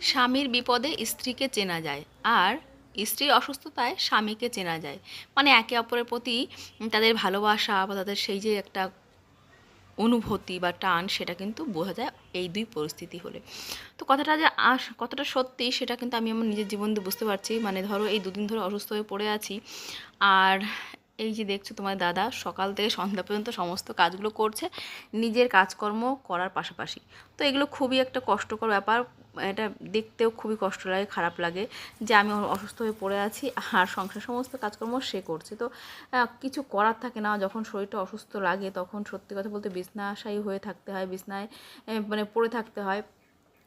স্বামীর বিপদে স্ত্রীকে চেনা যায় আর স্ত্রীর অসুস্থতায় স্বামীকে চেনা যায়। মানে একে অপরের প্রতি তাদের ভালোবাসা বা তাদের সেই যে একটা অনুভূতি বা টান সেটা কিন্তু বোঝা যায় এই দুই পরিস্থিতি হলে। তো কথাটা যে আস কতটা সত্যি সেটা কিন্তু আমি আমার নিজের জীবন দিয়ে বুঝতে পারছি। মানে ধরো এই দুদিন ধরে অসুস্থ হয়ে পড়ে আছি আর এই যে দেখছ তোমার দাদা সকাল থেকে সন্ধ্যা পর্যন্ত সমস্ত কাজগুলো করছে, নিজের কাজকর্ম করার পাশাপাশি। তো এগুলো খুবই একটা কষ্টকর ব্যাপার। এটা দেখতেও খুবই কষ্ট লাগে, খারাপ লাগে যে আমি অসুস্থ হয়ে পড়ে আছি, আর সংসার সমস্ত কাজকর্ম সে করছে। তো কিছু করার থাকে না, যখন শরীরটা অসুস্থ লাগে তখন সত্যি কথা বলতে বিছনাশায়ী হয়ে থাকতে হয়, বিছনায় মানে পড়ে থাকতে হয়।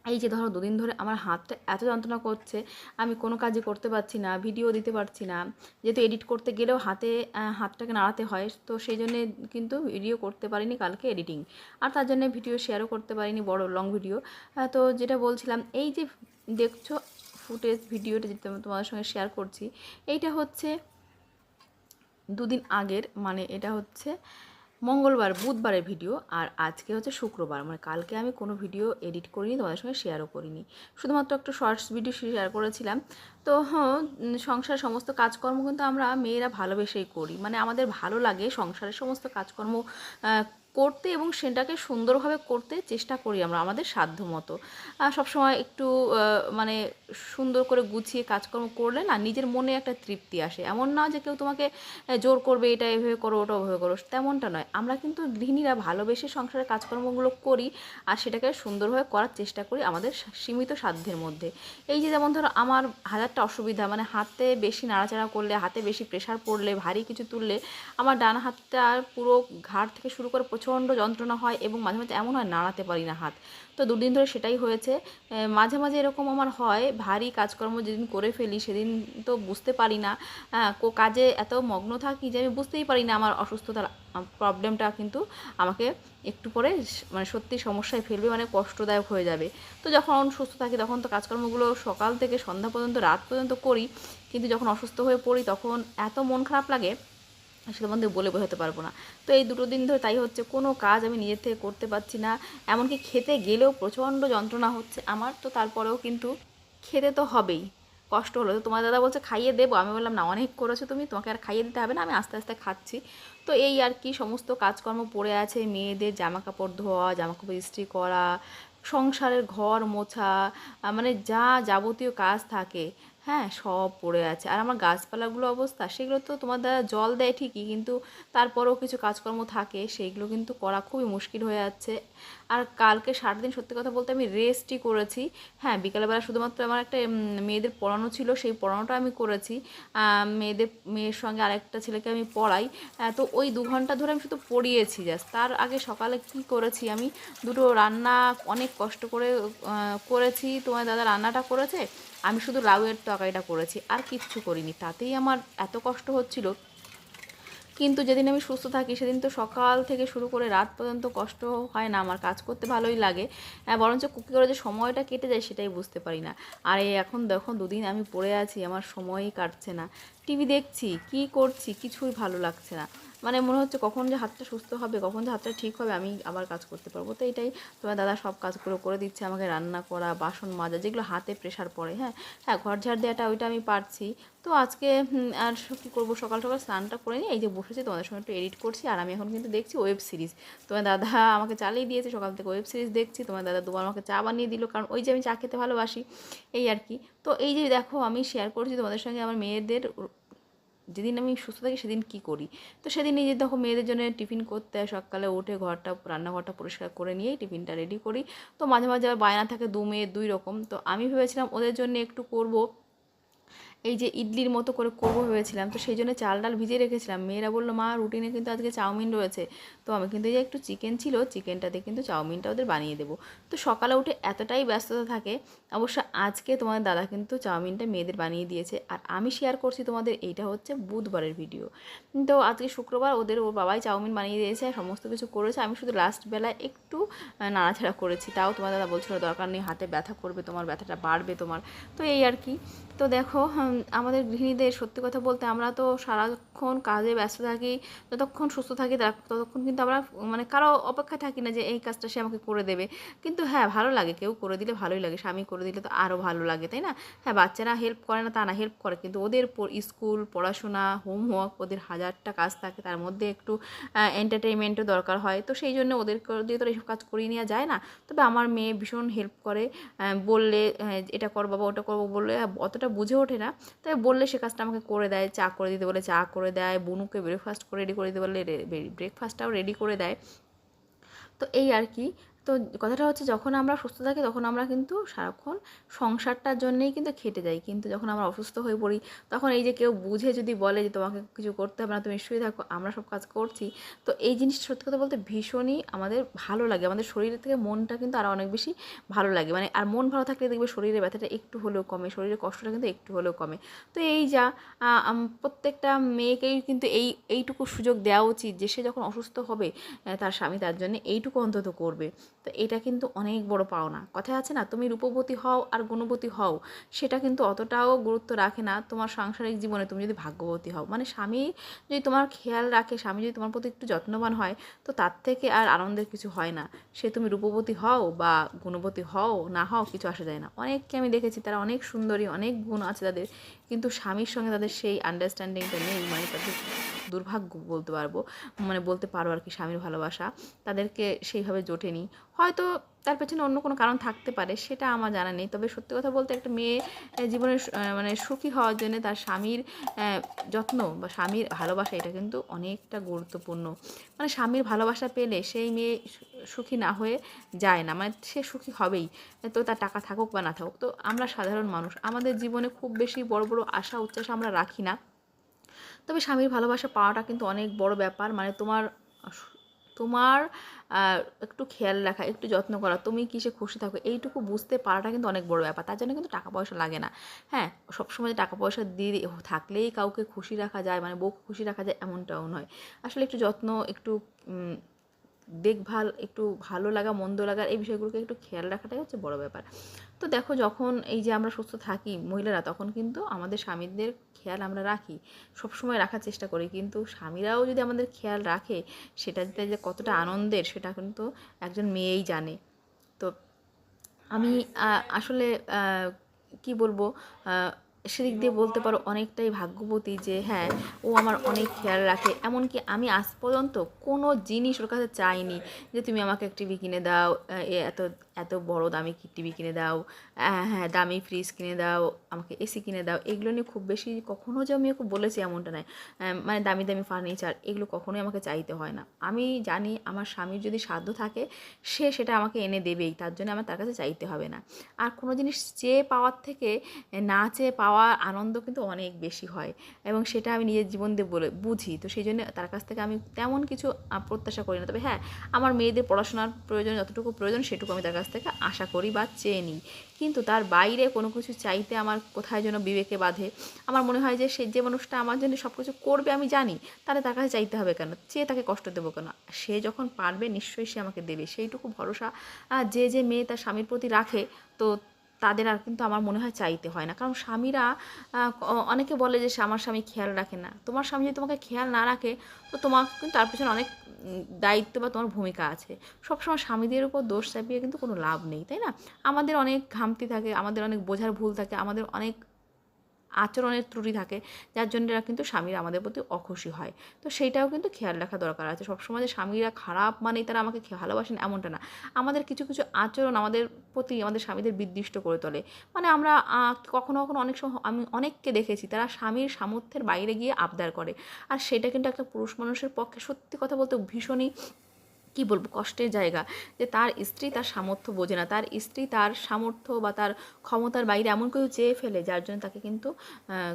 এই যে ধরো দুদিন ধরে আমার হাতটা এত যন্ত্রণা করছে, আমি কোনো কাজই করতে পারছি না ভিডিও দিতে পারছি না। যেহেতু এডিট করতে গেলেও হাতে হাতটাকে নাড়াতে হয়, তো সেই জন্যে কিন্তু ভিডিও করতে পারিনি কালকে এডিটিং আর তার জন্য ভিডিও শেয়ারও করতে পারিনি, বড় লং ভিডিও তো যেটা বলছিলাম, এই যে দেখছ ফুটেজ ভিডিওটা যেটা তোমাদের সঙ্গে শেয়ার করছি, এইটা হচ্ছে দুদিন আগের মানে এটা হচ্ছে মঙ্গলবার, বুধবারের ভিডিও আর আজকে হচ্ছে শুক্রবার। মানে কালকে আমি কোনো ভিডিও এডিট করিনি, তোমাদের সঙ্গে শেয়ারও করিনি। শুধুমাত্র একটা শর্টস ভিডিও শেয়ার করেছিলাম। তো সংসার সমস্ত কাজকর্ম কিন্তু আমরা মেয়েরা ভালোবেসেই করি। মানে আমাদের ভালো লাগে সংসারের সমস্ত কাজকর্ম করতে এবং সেটাকে সুন্দরভাবে করতে চেষ্টা করি আমরা, আমাদের সাধ্য মতো সবসময় একটু মানে সুন্দর করে গুছিয়ে কাজকর্ম করলে না নিজের মনে একটা তৃপ্তি আসে। এমন না যে কেউ তোমাকে জোর করবে এটা এভাবে করো, ওটা ওভাবে করো, তেমনটা নয়। আমরা কিন্তু গৃহিণীরা ভালোবেসে সংসারের কাজকর্মগুলো করি আর সেটাকে সুন্দরভাবে করার চেষ্টা করি আমাদের সীমিত সাধ্যের মধ্যে। এই যে যেমন ধরো আমার হাজারটা অসুবিধা মানে হাতে বেশি নাড়াচাড়া করলে, হাতে বেশি প্রেশার পড়লে, ভারী কিছু তুললে, আমার ডান হাতটা পুরো ঘাড় থেকে শুরু করে প্রচণ্ড যন্ত্রণা হয় এবং মাঝে মাঝে এমন হয় নাড়াতে পারি না হাত। তো দুদিন ধরে সেটাই হয়েছে। মাঝে মাঝে এরকম আমার হয়, ভারী কাজকর্ম যেদিন করে ফেলি সেদিন তো বুঝতে পারি না। কাজে এত মগ্ন থাকি যে আমি বুঝতেই পারি না আমার অসুস্থতার প্রবলেমটা কিন্তু আমাকে একটু পরে মানে সত্যি সমস্যায় ফেলবে মানে কষ্টদায়ক হয়ে যাবে। তো যখন সুস্থ থাকি তখন তো কাজকর্মগুলো সকাল থেকে সন্ধ্যা পর্যন্ত, রাত পর্যন্ত করি। কিন্তু যখন অসুস্থ হয়ে পড়ি তখন এত মন খারাপ লাগে সেটা মধ্যে বলে বোঝাতে পারব না। তো এই দুটো দিন ধরে তাই হচ্ছে, কোনো কাজ আমি নিজের থেকে করতে পারছি না। এমনকি খেতে গেলেও প্রচণ্ড যন্ত্রণা হচ্ছে আমার, তো তারপরেও কিন্তু খেতে তো হবেই। কষ্ট হলো। তো তোমার দাদা বলছে, খাইয়ে দেবো। আমি বললাম, না, অনেক করেছ তুমি, তোমাকে আর খাইয়ে দিতে হবে না, আমি আস্তে আস্তে খাচ্ছি। তো এই আর কি সমস্ত কাজকর্ম পড়ে আছে, মেয়েদের জামা কাপড় ধোয়া জামা কাপড় ইস্ত্রি করা, সংসারের ঘর মোছা মানে যা যাবতীয় কাজ থাকে। হ্যাঁ সব পড়ে আছে। আর আমার গাছপালাগুলো অবস্থা, সেগুলো তো তোমার দ্বারা জল দেয় ঠিকই, কিন্তু তারপরেও কিছু কাজকর্ম থাকে, সেইগুলো কিন্তু করা খুবই মুশকিল হয়ে যাচ্ছে। আর কালকে সাত দিন সত্যি কথা বলতে আমি রেস্টই করেছি। হ্যাঁ বিকালবেলা শুধুমাত্র আমার একটা মেয়েদের পড়ানো ছিল, সেই পড়ানোটা আমি করেছি। মেয়েদের, মেয়ের সঙ্গে আরেকটা ছেলেকে আমি পড়াই। তো ওই দু ঘণ্টা ধরে আমি শুধু পড়িয়েছি জাস্ট তার আগে সকালে কি করেছি আমি, দুটো রান্না অনেক কষ্ট করে করেছি। তোমার দাদা রান্নাটা করেছে আমি শুধু লাউয়ের তরকারিটা করেছি আর কিচ্ছু করিনি। তাতেই আমার এত কষ্ট হচ্ছিল। কিন্তু যেদিন আমি সুস্থ থাকি সেদিন তো সকাল থেকে শুরু করে রাত পর্যন্ত কষ্ট হয় না আমার কাজ করতে ভালোই লাগে। আহ, বরঞ্চ কুকি করে যে সময়টা কেটে যায় সেটাই বুঝতে পারি না। আর এই এখন দেখো দুদিন আমি পড়ে আছি আমার সময়ই কাটছে না। টিভি দেখছি কি করছি কিছুই ভালো লাগছে না। মানে মনে হচ্ছে কখন যে হাতটা সুস্থ হবে, কখন যে হাতটা ঠিক হবে, আমি আবার কাজ করতে পারব। তো এটাই তোমার দাদা সব কাজগুলো করে দিচ্ছে, আমাকে রান্না করা, বাসন মাজা, যেগুলো হাতে প্রেশার পড়ে হ্যাঁ। হ্যাঁ ঘর ঝাড় দেওয়াটা ওইটা আমি পারছি। তো আজকে আর কী করব? সকাল সকাল স্নানটা করে নিয়ে এই যে বসেছি, তোমাদের সঙ্গে একটু এডিট করছি, আর আমি এখন কিন্তু দেখছি ওয়েব সিরিজ তোমার দাদা আমাকে চালিয়ে দিয়েছে, সকাল থেকে ওয়েব সিরিজ দেখছি, তোমার দাদা দুবার আমাকে চা বানিয়ে দিল, কারণ ওই যে আমি চা খেতে ভালোবাসি, এই আর কি। তো এই যে দেখো, আমি শেয়ার করছি তোমাদের সঙ্গে আমার মেয়েদের যেদিন আমি সুস্থ থাকি, সেদিন কি করি? তো সেদিন নিজে দেখো মেয়েদের জন্য টিফিন করতে হয়, সকালে উঠে ঘরটা, রান্নাঘরটা পরিষ্কার করে নিয়েই টিফিনটা রেডি করি। তো মাঝে মাঝে আবার বায়না থাকে, দু মেয়ে দুই রকম। তো আমি ভেবেছিলাম ওদের জন্য একটু করব। এই যে ইডলির মতো করে করব ভেবেছিলাম, তো সেই জন্য চাল ডাল ভিজিয়ে রেখেছিলাম। মেয়েরা বলল, মা, রুটিনে কিন্তু আজকে চাউমিন রয়েছে। তো আমি কিন্তু এই যে একটু চিকেন ছিল চিকেনটাতে কিন্তু চাউমিনটা ওদের বানিয়ে দেবো। তো সকালে উঠে এতটাই ব্যস্ততা থাকে, অবশ্য আজকে তোমাদের দাদা কিন্তু চাউমিনটা মেয়েদের বানিয়ে দিয়েছে। আর আমি শেয়ার করছি তোমাদের, এইটা হচ্ছে বুধবারের ভিডিও তো আজকে শুক্রবার ওদের ওর বাবাই চাউমিন বানিয়ে দিয়েছে, সমস্ত কিছু করেছে। আমি শুধু লাস্ট বেলায় একটু নাড়াছাড়া করেছি। তাও তোমার দাদা বলছিল, দরকার নেই, হাতে ব্যথা করবে, তোমার ব্যথাটা বাড়বে তোমার। তো এই আর কি। তো দেখো আমাদের গৃহিণীদের সত্যি কথা বলতে আমরা তো সারাক্ষণ কাজে ব্যস্ত থাকি যতক্ষণ সুস্থ থাকি ততক্ষণ কিন্তু আমরা মানে কারও অপেক্ষায় থাকি না যে এই কাজটা সে আমাকে করে দেবে। কিন্তু হ্যাঁ ভালো লাগে কেউ করে দিলে ভালোই লাগে স্বামী করে দিলে তো আরও ভালো লাগে তাই না? হ্যাঁ বাচ্চারা হেল্প করে না তা না হেল্প করে কিন্তু ওদের স্কুল পড়াশোনা হোমওয়ার্ক ওদের হাজারটা কাজ থাকে তার মধ্যে একটু এন্টারটেনমেন্টও দরকার হয় তো সেই জন্য ওদের দিয়ে তো এইসব কাজ করিয়ে নেওয়া যায় না। তবে আমার মেয়ে ভীষণ হেল্প করে বললে হ্যাঁ, এটা করব বাবা ওটা করব বললে অতটা বুঝে ওঠে না। তাই বললে সে কাজটা আমাকে করে দেয়, চা করে দিতে বলে, চা করে দেয়, বনুকে ব্রেকফাস্ট করে রেডি করে দিতে বললে ব্রেকফাস্টটাও রেডি করে দেয়। তো এই আর কি। তো কথাটা হচ্ছে যখন আমরা সুস্থ থাকি তখন আমরা কিন্তু সারাক্ষণ সংসারটার জন্যেই কিন্তু খেটে যাই। কিন্তু যখন আমরা অসুস্থ হয়ে পড়ি, তখন এই যে কেউ বুঝে যদি বলে যে তোমাকে কিছু করতে হবে না, তুমি শুয়ে থাকো, আমরা সব কাজ করছি। তো এই জিনিসটা সত্যি কথা বলতে ভীষণই আমাদের ভালো লাগে। আমাদের শরীর থেকে মনটা কিন্তু আরও অনেক বেশি ভালো লাগে। মানে আর মন ভালো থাকলে দেখবে শরীরের ব্যথাটা একটু হলেও কমে, শরীরের কষ্টটা কিন্তু একটু হলেও কমে। তো এই যা প্রত্যেকটা মেয়েকেই কিন্তু এই, এইটুকু সুযোগ দেওয়া উচিত যে সে যখন অসুস্থ হবে তার স্বামী তার জন্য এইটুকু অন্তত করবে। তো এটা কিন্তু অনেক বড় পাওনা। কথায় আছে না, তুমি রূপবতী হও আর গুণবতী হও। সেটা কিন্তু অতটাও গুরুত্ব রাখে না তোমার সাংসারিক জীবনে, তুমি যদি ভাগ্যবতী হও। মানে স্বামী যদি তোমার খেয়াল রাখে, স্বামী যদি তোমার প্রতি একটু যত্নবান হয়, তো তার থেকে আর আনন্দের কিছু হয় না। সে তুমি রূপবতী হও বা গুণবতী হও, না হও, কিছু আসা যায় না। অনেককে আমি দেখেছি, তারা অনেক সুন্দরী, অনেক গুণ আছে তাদের, কিন্তু স্বামীর সঙ্গে তাদের সেই আন্ডারস্ট্যান্ডিংটা নেই মানে তাদের দুর্ভাগ্য বলতে পারব। মানে বলতে পারো আর কি স্বামীর ভালোবাসা। তাদেরকে সেইভাবে জোটেনি। হয়তো তার পেছনে অন্য কোনো কারণ থাকতে পারে, সেটা আমার জানা নেই। তবে সত্যি কথা বলতে একটা মেয়ে জীবনে মানে সুখী হওয়ার জন্য তার স্বামীর যত্ন বা স্বামীর ভালোবাসা এটা কিন্তু অনেকটা গুরুত্বপূর্ণ। মানে স্বামীর ভালোবাসা পেলে সেই মেয়ে সুখী না হয়ে যায় না। মানে সে সুখী হবেই। তো তার টাকা থাকুক বা না থাকুক। তো আমরা সাধারণ মানুষ, আমাদের জীবনে খুব বেশি বড় বড় আশা উচ্চাসা আমরা রাখি না। তবে স্বামীর ভালোবাসা পাওয়াটা কিন্তু অনেক বড় ব্যাপার। মানে তোমার তোমার একটু খেয়াল রাখা, একটু যত্ন করা, তুমি কিসে খুশি থাকো, এইটুকু বুঝতে পারাটা কিন্তু অনেক বড় ব্যাপার। তার জন্য কিন্তু টাকা পয়সা লাগে না। হ্যাঁ সবসময় টাকা পয়সা দিয়ে থাকলেই কাউকে খুশি রাখা যায় মানে বউকে খুশি রাখা যায় এমনটাও নয়। আসলে একটু যত্ন, একটু দেখভাল, একটু ভালো লাগা, মন্দ লাগার এই বিষয়গুলোকে একটু খেয়াল রাখাটাই হচ্ছে বড় ব্যাপার। তো দেখো যখন এই যে আমরা সুস্থ থাকি মহিলারা, তখন কিন্তু আমাদের স্বামীদের খেয়াল আমরা রাখি, সবসময় রাখার চেষ্টা করি। কিন্তু স্বামীরাও যদি আমাদের খেয়াল রাখে, সেটা যে কতটা আনন্দের, সেটা কিন্তু একজন মেয়েই জানে। তো আমি আসলে কি বলব সেদিক দিয়ে বলতে পারো অনেকটাই ভাগ্যবতী যে হ্যাঁ ও আমার অনেক খেয়াল রাখে। এমনকি আমি আজ পর্যন্ত কোনো জিনিস ওর কাছে চাইনি যে, তুমি আমাকে একটি টিভি কিনে দাও এত এত বড় দামি টিভি কিনে দাও হ্যাঁ দামি ফ্রিজ কিনে দাও, আমাকে এসি কিনে দাও, এগুলো নিয়ে খুব বেশি কখনো যে আমি ওকে বলেছি এমনটা নয়। মানে দামি দামি ফার্নিচার এগুলো কখনোই আমাকে চাইতে হয় না। আমি জানি আমার স্বামীর যদি সাধ্য থাকে, সে সেটা আমাকে এনে দেবেই, তার জন্য আমার তার কাছে চাইতে হবে না। আর কোনো জিনিস চেয়ে পাওয়ার থেকে না চেয়ে পাওয়া আনন্দ কিন্তু অনেক বেশি হয়। এবং সেটা আমি নিজের জীবন দিয়ে বলে বুঝি, তো সেই জন্য তার কাছ থেকে আমি তেমন কিছু প্রত্যাশা করি না। তবে হ্যাঁ আমার মেয়েদের পড়াশোনার প্রয়োজন, যতটুকু প্রয়োজন, সেটুকু আমি তার কাছ থেকে আশা করি বা চেয়ে নিই। কিন্তু তার বাইরে কোনো কিছু চাইতে আমার কোথায় যেন বিবেকে বাঁধে। আমার মনে হয় যে সে যে মানুষটা আমার জন্য সব কিছু করবে আমি জানি, তাহলে তার কাছে চাইতে হবে কেন? চেয়ে তাকে কষ্ট দেবো কেন? সে যখন পারবে নিশ্চয়ই সে আমাকে দেবে। সেইটুকু ভরসা যে যে মেয়ে তার স্বামীর প্রতি রাখে, তো তাদের আর কিন্তু আমার মনে হয় চাইতে হয় না। কারণ স্বামীরা অনেকে বলে যে আমার স্বামী খেয়াল রাখে না। তোমার স্বামী যদি তোমাকে খেয়াল না রাখে, তো তোমার কিন্তু তার পিছনে অনেক দায়িত্ব বা তোমার ভূমিকা আছে। সবসময় স্বামীদের উপর দোষ চাপিয়ে কিন্তু কোনো লাভ নেই, তাই না? আমাদের অনেক ঘামতি থাকে, আমাদের অনেক বোঝার ভুল থাকে, আমাদের অনেক আচরণের ত্রুটি থাকে, যার জন্য এরা কিন্তু স্বামীরা আমাদের প্রতি অখুশি হয়। তো সেইটাও কিন্তু খেয়াল রাখা দরকার আছে। সবসময় যে স্বামীরা খারাপ মানেই তারা আমাকে ভালোবাসেন এমনটা না। আমাদের কিছু কিছু আচরণ আমাদের প্রতি আমাদের স্বামীদের বিদ্বিষ্ট করে তোলে। মানে আমরা কখনো কখনো অনেক সময় আমি অনেককে দেখেছি তারা স্বামীর সামর্থ্যের বাইরে গিয়ে আবদার করে। আর সেটা কিন্তু একটা পুরুষ মানুষের পক্ষে সত্যি কথা বলতে ভীষণই কি বলব, কষ্টের জায়গা যে তার স্ত্রী তার সামর্থ্য বোঝে না। তার স্ত্রী তার সামর্থ্য বা তার ক্ষমতার বাইরে এমন কিছু চেয়ে ফেলে যার জন্য তাকে কিন্তু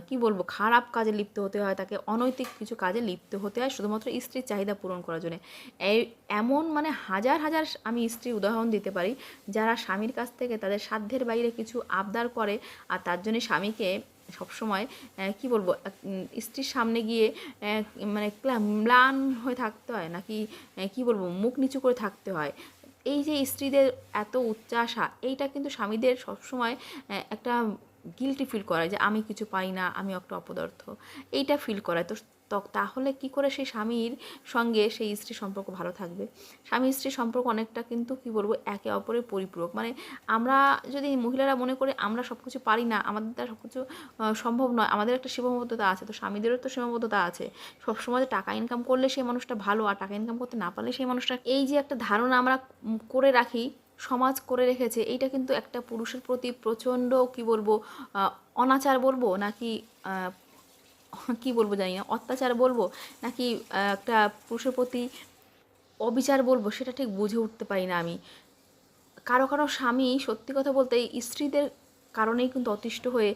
কি বলব, খারাপ কাজে লিপ্ত হতে হয়, তাকে অনৈতিক কিছু কাজে লিপ্ত হতে হয় শুধুমাত্র স্ত্রীর চাহিদা পূরণ করার জন্য। এই এমন মানে হাজার হাজার আমি স্ত্রীর উদাহরণ দিতে পারি, যারা স্বামীর কাছ থেকে তাদের সাধ্যের বাইরে কিছু আবদার করে আর তার জন্য স্বামীকে সবসময় সময় কি বলব স্ত্রীর সামনে গিয়ে মানে ম্লান হয়ে থাকতে হয় নাকি কি বলব, মুখ নিচু করে থাকতে হয়। এই যে স্ত্রীদের এত উচ্চাসা এইটা কিন্তু স্বামীদের সবসময় সময় একটা গিলটি ফিল করায় যে আমি কিছু পাই না, আমি একটা অপদার্থ। এইটা ফিল করায়। তো ত- তাহলে কি করে সেই স্বামীর সঙ্গে সেই স্ত্রী সম্পর্ক ভালো থাকবে? স্বামী স্ত্রীর সম্পর্ক অনেকটা কিন্তু কি বলব, একে অপরের পরিপূরক। মানে আমরা যদি মহিলারা মনে করে আমরা সব কিছু পারি না, আমাদের দ্বারা সব কিছু সম্ভব নয়। আমাদের একটা সীমাবদ্ধতা আছে, তো স্বামীদেরও তো সীমাবদ্ধতা আছে। সবসময় টাকা ইনকাম করলে সেই মানুষটা ভালো, আর টাকা ইনকাম করতে না পারলে সেই মানুষটা এই যে একটা ধারণা আমরা করে রাখি, সমাজ করে রেখেছে, এইটা কিন্তু একটা পুরুষের প্রতি প্রচণ্ড কি বলব অনাচার বলব, নাকি কি বলব জানি না, অত্যাচার বলব নাকি একটা পুরুষের প্রতি অবিচার বলব সেটা ঠিক বুঝে উঠতে পারি না আমি। কারও কারও স্বামী সত্যি কথা বলতে স্ত্রীদের কারণেই কিন্তু অতিষ্ঠ হয়ে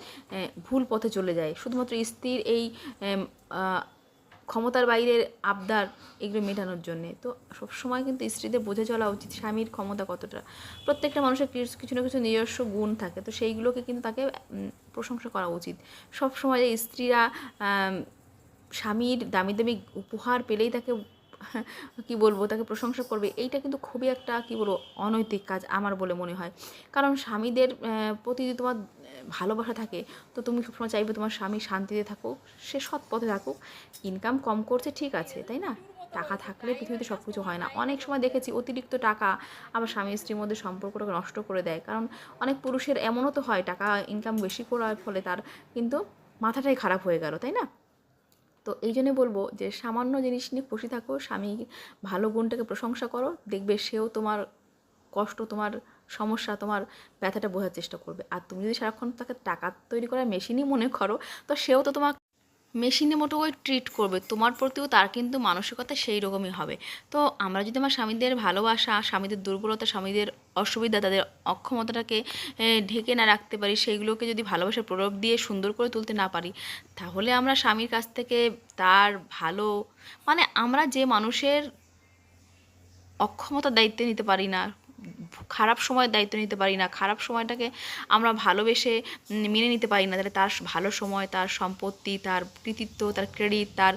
ভুল পথে চলে যায়। শুধুমাত্র স্ত্রীর এই ক্ষমতার বাইরের আবদার এগুলো মেটানোর জন্যে। তো সবসময় কিন্তু স্ত্রীদের বোঝে চলা উচিত স্বামীর ক্ষমতা কতটা। প্রত্যেকটা মানুষের কিছু না কিছু নিজস্ব গুণ থাকে। তো সেইগুলোকে কিন্তু তাকে প্রশংসা করা উচিত। সবসময় স্ত্রীরা স্বামীর দামি দামি উপহার পেলেই তাকে, কি বলব, তাকে প্রশংসা করবে, এইটা কিন্তু খুবই একটা, কি বলব, অনৈতিক কাজ আমার বলে মনে হয়। কারণ স্বামীদের প্রতি তোমার ভালোবাসা থাকে, তো তুমি সবসময় চাইবে তোমার স্বামী শান্তিতে থাকুক, সে সৎ পথে থাকুক। ইনকাম কম করছে, ঠিক আছে, তাই না? টাকা থাকলে পৃথিবীতে সব কিছু হয় না। অনেক সময় দেখেছি অতিরিক্ত টাকা আবার স্বামী স্ত্রীর মধ্যে সম্পর্কটাকে নষ্ট করে দেয়। কারণ অনেক পুরুষের এমনও তো হয়, টাকা ইনকাম বেশি করার ফলে তার কিন্তু মাথাটাই খারাপ হয়ে গেল, তাই না? তো এই জন্যে বলব যে সামান্য জিনিস নিয়ে খুশি থাকো, স্বামী ভালো গুণটাকে প্রশংসা করো, দেখবে সেও তোমার কষ্ট তোমার সমস্যা, তোমার ব্যথাটা বোঝার চেষ্টা করবে। আর তুমি যদি সারাক্ষণ তাকে টাকা তৈরি করার মেশিনই মনে করো, তো সেও তো তোমার মেশিনে মতো ওই ট্রিট করবে। তোমার প্রতিও তার কিন্তু মানসিকতা সেই রকমই হবে। তো আমরা যদি আমার স্বামীদের ভালোবাসা, স্বামীদের দুর্বলতা, স্বামীদের অসুবিধা, তাদের অক্ষমতাটাকে ঢেকে না রাখতে পারি, সেইগুলোকে যদি ভালোবাসার প্রভাব দিয়ে সুন্দর করে তুলতে না পারি, তাহলে আমরা স্বামীর কাছ থেকে তার ভালো মানে আমরা যে মানুষের অক্ষমতার দায়িত্বে নিতে পারি না খারাপ সময়ের দায়িত্ব নিতে পারি না, খারাপ সময়টাকে আমরা ভালোবেসে মেনে নিতে পারি না, তাহলে তার ভালো সময়, তার সম্পত্তি, তার কৃতিত্ব, তার ক্রেডিট তার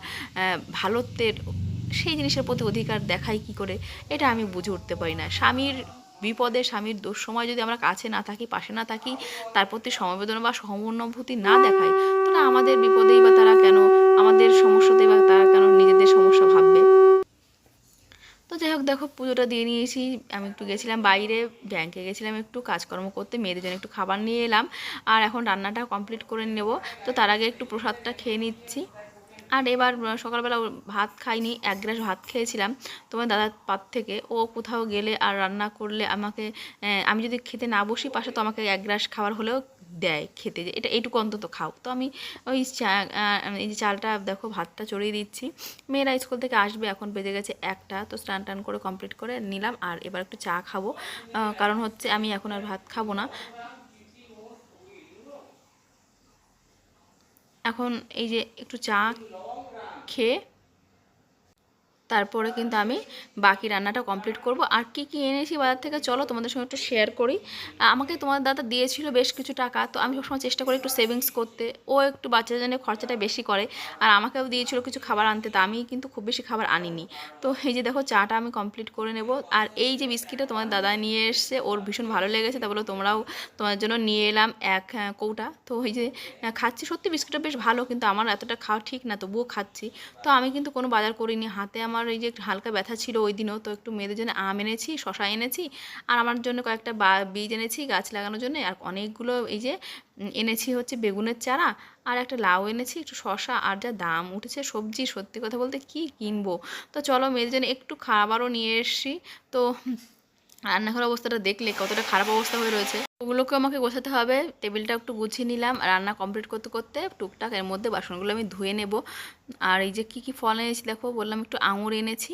ভালোত্বের সেই জিনিসের প্রতি অধিকার দেখাই কি করে? এটা আমি বুঝে উঠতে পারি না। স্বামীর বিপদে, স্বামীর দুঃসময় যদি আমরা কাছে না থাকি, পাশে না থাকি, তার প্রতি সমবেদনা বা সহানুভূতি না দেখাই তাহলে আমাদের বিপদেই বা তারা কেন, আমাদের সমস্যাতেই বা তারা কেন নিজেদের সমস্যা ভাববে? তো যাই হোক, দেখো পুজোটা দিয়ে নিয়েছি। আমি একটু গেছিলাম বাইরে ব্যাংকে গেছিলাম একটু কাজকর্ম করতে, মেয়েদের জন্য একটু খাবার নিয়ে এলাম। আর এখন রান্নাটা কমপ্লিট করে নেব। তো তার আগে একটু প্রসাদটা খেয়ে নিচ্ছি। আর এবার সকালবেলা ভাত খাইনি, এক গ্লাস ভাত খেয়েছিলাম। তোমার দাদার পাত থেকে, ও কোথাও গেলে আর রান্না করলে আমাকে আমি যদি খেতে না বসি, পাশে তো আমাকে এক গ্লাস খাবার হলেও দেয় খেতে, যে এটা এইটুকু অন্তত খাও। তো আমি ওই এই যে চালটা, দেখো ভাতটা চড়িয়ে দিচ্ছি। মেয়েরা স্কুল থেকে আসবে, এখন বেজে গেছে একটা। তো স্নান টান করে কমপ্লিট করে নিলাম আর এবার একটু চা খাব। কারণ হচ্ছে আমি এখন আর ভাত খাব না। এখন এই যে একটু চা খেয়ে তারপরে কিন্তু আমি বাকি রান্নাটা কমপ্লিট করব। আর কি কি এনেছি বাজার থেকে চলো তোমাদের সঙ্গে একটু শেয়ার করি। আমাকে তোমার দাদা দিয়েছিল বেশ কিছু টাকা, তো আমি সবসময় চেষ্টা করি একটু সেভিংস করতে। ও একটু বাচ্চাদের জন্য খরচাটা বেশি করে আর আমাকেও দিয়েছিল কিছু খাবার আনতে, তো আমি কিন্তু খুব বেশি খাবার আনিনি। তো এই যে দেখো চাটা আমি কমপ্লিট করে নেব। আর এই যে বিস্কিটটা তোমার দাদা নিয়ে এসছে, ওর ভীষণ ভালো লেগেছে, তা বলো তোমরাও তোমার জন্য নিয়ে এলাম এক কৌটা। তো ওই যে খাচ্ছি। সত্যি বিস্কিটটা বেশ ভালো, কিন্তু আমার এতটা খাওয়া ঠিক না, তবুও খাচ্ছি। তো আমি কিন্তু কোনো বাজার করিনি। হাতে আমার এই যে হালকা ব্যথা ছিল ওই দিনও, তো একটু মেয়েদের জন্য আম এনেছি, শশা এনেছি, আর আমার জন্য কয়েকটা বা, বীজ এনেছি গাছ লাগানোর জন্য, আর অনেকগুলো এই যে এনেছি হচ্ছে বেগুনের চারা, আর একটা লাউ এনেছি, একটু শশা, আর যা দাম উঠেছে সবজি, সত্যি কথা বলতে কি কিনবো? তো চলো মেয়েদের জন্য একটু খাবারও নিয়ে এসছি, তো রান্নাঘর অবস্থাটা দেখলে কতটা খারাপ অবস্থা হয়ে রয়েছে। ওগুলোকে আমাকে গোছাতে হবে। টেবিলটা একটু গুছিয়ে নিলাম। রান্না কমপ্লিট করতে করতে টুকটাক এর মধ্যে বাসনগুলো আমি ধুয়ে নেব। আর এই যে কী কী ফল এনেছি দেখো, বললাম একটু আঙুর এনেছি।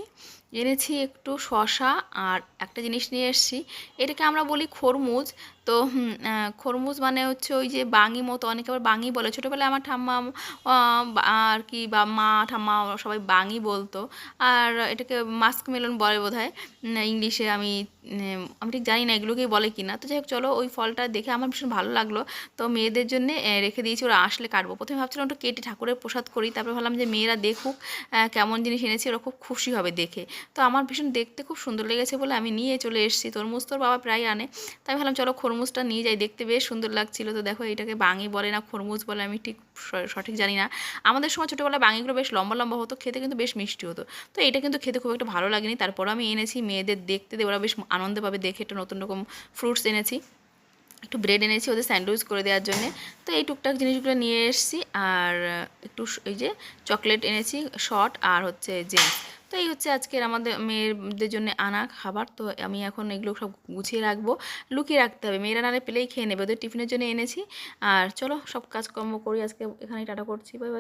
এনেছি একটু শশা আর একটা জিনিস নিয়ে এসেছি। এটাকে আমরা বলি খরমুজ। তো খরমুজ মানে হচ্ছে ওই যে বাঙি মতো, অনেকে আবার বাঙি বলে। ছোটোবেলায় আমার ঠাম্মা আর কি বা, মা, ঠাম্মা সবাই বাঙি বলতো। আর এটাকে মাস্ক মেলন বলে বোধ হয় ইংলিশে আমি আমি ঠিক জানি না এগুলোকেই বলে কি না তো যাই হোক, চলো ওই ফলটা দেখে আমার ভীষণ ভালো লাগল। তো মেয়েদের জন্য রেখে দিয়েছি। ওরা আসলে কাটবো। প্রথমে ভাবছিলাম একটু কেটে ঠাকুরের প্রসাদ করি। তারপরে ভাবলাম যে মেয়েরা দেখুক কেমন জিনিস এনেছি। ওরা খুব খুশি হবে দেখে। তো আমার ভীষণ দেখতে খুব সুন্দর লেগেছে বলে আমি নিয়ে চলে এসেছি। তরমুজ তোর বাবা প্রায় আনে। তাই ভাবলাম চলো খরমুজটা নিয়ে যাই। দেখতে বেশ সুন্দর লাগছিল। তো দেখো এটাকে বাঙি বলে না, খরমুজ বলে আমি ঠিক সঠিক জানি না। আমাদের সময় ছোটোবেলায় বাঙিগুলো বেশ লম্বা লম্বা হতো। খেতে কিন্তু বেশ মিষ্টি হতো। তো এটা কিন্তু খেতে খুব একটা ভালো লাগেনি। তারপর আমি এনেছি। মেয়েদের দেখতে ওরা বেশ আনন্দ পাবে দেখে। একটা নতুন রকম ফ্রুটস এনেছি। একটু ব্রেড এনেছি ওদের স্যান্ডউইচ করে দেওয়ার জন্য। তো এই টুকটাক জিনিসগুলো নিয়ে এসেছি আর একটু এই যে চকলেট এনেছি শর্ট আর হচ্ছে জেন্স তো এই হচ্ছে আজকের আমাদের মেয়েদের জন্য আনা খাবার। তো আমি এখন এগুলো সব গুছিয়ে রাখব, লুকিয়ে রাখতে হবে। মেয়েরা নাড়ে পেলেই খেয়ে নেবে, ওদের টিফিনের জন্য এনেছি। আর চলো সব কাজকর্ম করি আজকে। এখানেই টাটা করছি বাই